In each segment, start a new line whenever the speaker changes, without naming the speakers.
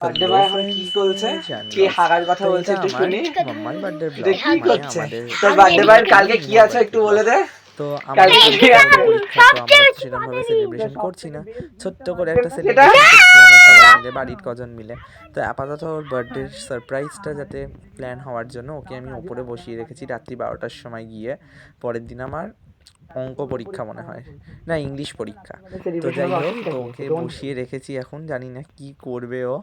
Birthday boy এখন কি চলছে কে হাগার কথা বলছে একটু শুনি? এটা কি করছে তোর বার্থডে কালকে কি আছে একটু বলে দে?
তো আমরা সেলিব্রেশন করছি না। ছোট্ট করে একটা সেলিব্রেশন করছি বাড়ির কজন মিলে। তো আপাতত ওর বার্থডে সারপ্রাইজটা যাতে প্ল্যান হওয়ার জন্য ওকে আমি ওপরে বসিয়ে রেখেছি রাত্রি বারোটার সময় গিয়ে। পরের দিন আমার অঙ্ক পরীক্ষা মনে হয়। না ইংলিশ পরীক্ষা। তো যাই হোক তো ওকে বসিয়ে রেখেছি এখন জানি না কি করবে ও।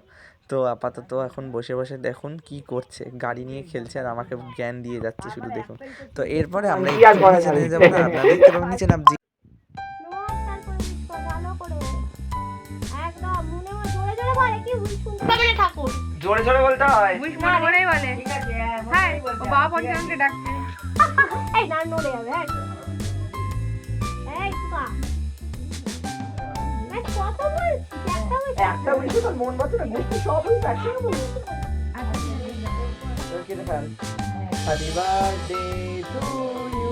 তো আপাতত এখন বসে বসে দেখুন কি করছে। গাড়ি নিয়ে খেলছে আর আমাকে জ্ঞান দিয়ে যাচ্ছে শুধু দেখুন। তো এরপরে আমরা নিচে
যাব?
না? আপনারা দেখতে পাবেন নিচে নামছি।
মনে মনে জোরে জোরে বলে কি wish শুনতে পাবে না ঠাকুর।
জোরে জোরে বলতে হয়।
মনে মনেই বলে।
হ্যাঁ,
হ্যাঁ
হয়।
বাবা পঞ্চানকে ডাকছে।
এই না নড়ে যাবে এই। একটা
বলছি তোর মন happy birthday to you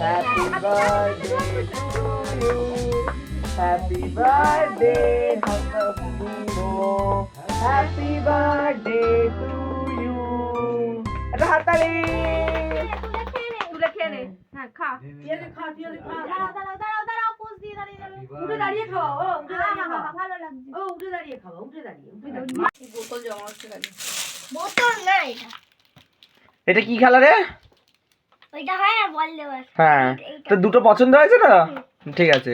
happy birthday to you happy birthday happy birthday to you একটা হাততালি
তুলে নে হ্যাঁ খা
দাঁড়াও, দাঁড়াও, দাঁড়াও, দাঁড়াও, পোজ দিয়ে দাঁড়িয়ে যাবে।
উঠে দাঁড়িয়ে খাওয়া ও উঠে দাঁড়িয়ে
আহা,
খাওয়া
ভালো লাগছে।
ও উঠে দাঁড়িয়ে খাওয়া উঠে দাঁড়িয়ে উঠে দাঁড়িয়ে
বোতল জমা হচ্ছে
বোতল না এটা।
এটা কি খেলা রে?
ওইটা হয় না বল দেওয়ার
হ্যাঁ। তো দুটো পছন্দ হয়েছে না ঠিক আছে।